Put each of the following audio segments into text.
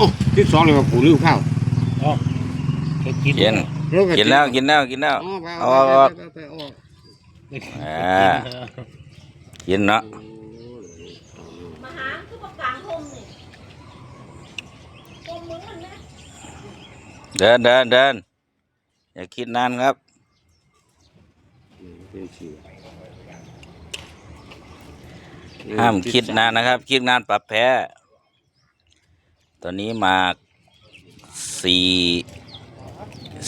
โอ้ที่สองเลยว่ากูลืมข้าวอ๋อแค่กินกินกินแล้วกินแล้วกินแล้วอ๋อไปเอาเอาเอาไปไปเอาอ่ากินเนาะมาหาคือประกลางทมนี่ทมมึงมันนะเดินเดินเดินอย่าคิดนานครับเป็นชื่อห้ามคิดนานนะครับ คิดนานปรับแพ้ ตอนนี้มาสี่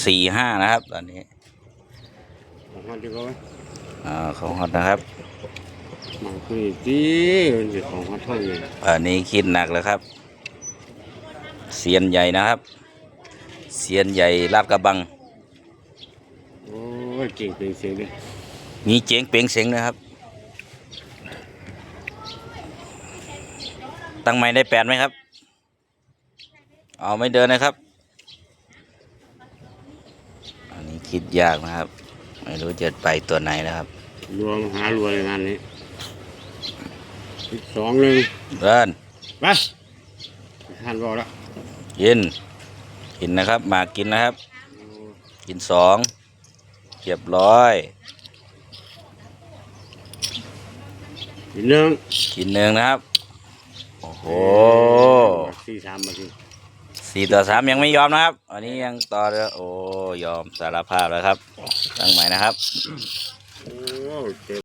สี่ห้านะครับ ตอนนี้ของเขาที่เขาไว้อ่าของฮอตนะครับมันคือดีมันเป็นของเขาเท่าเลยอันนี้คิดหนักแล้วครับเซียนใหญ่นะครับเซียนใหญ่ลาดกระบังโอ้ยเก่งเป็นเสียงเลยมีเจ๋งเปงเสียงนะครับ ตั้งไม้ได้แปดไหมครับ เอาไม่เดินนะครับ อันนี้คิดยากนะครับ ไม่รู้จะไปตัวไหนนะครับรวมหารัวในงานนี้อีกสองหนึ่งเดินไปท่านบอกแล้วกินกินนะครับมากินนะครับ กินสองเรียบร้อยอีกหนึ่งกินหนึ่งนะครับ โอ้โห สี่สามมาสิ สี่ต่อสามยังไม่ยอมนะครับ อันนี้ยังต่อแลยโอ้ยอมสารภาพแล้วครับตั้งใหม่นะครับ โอ้เจ็บ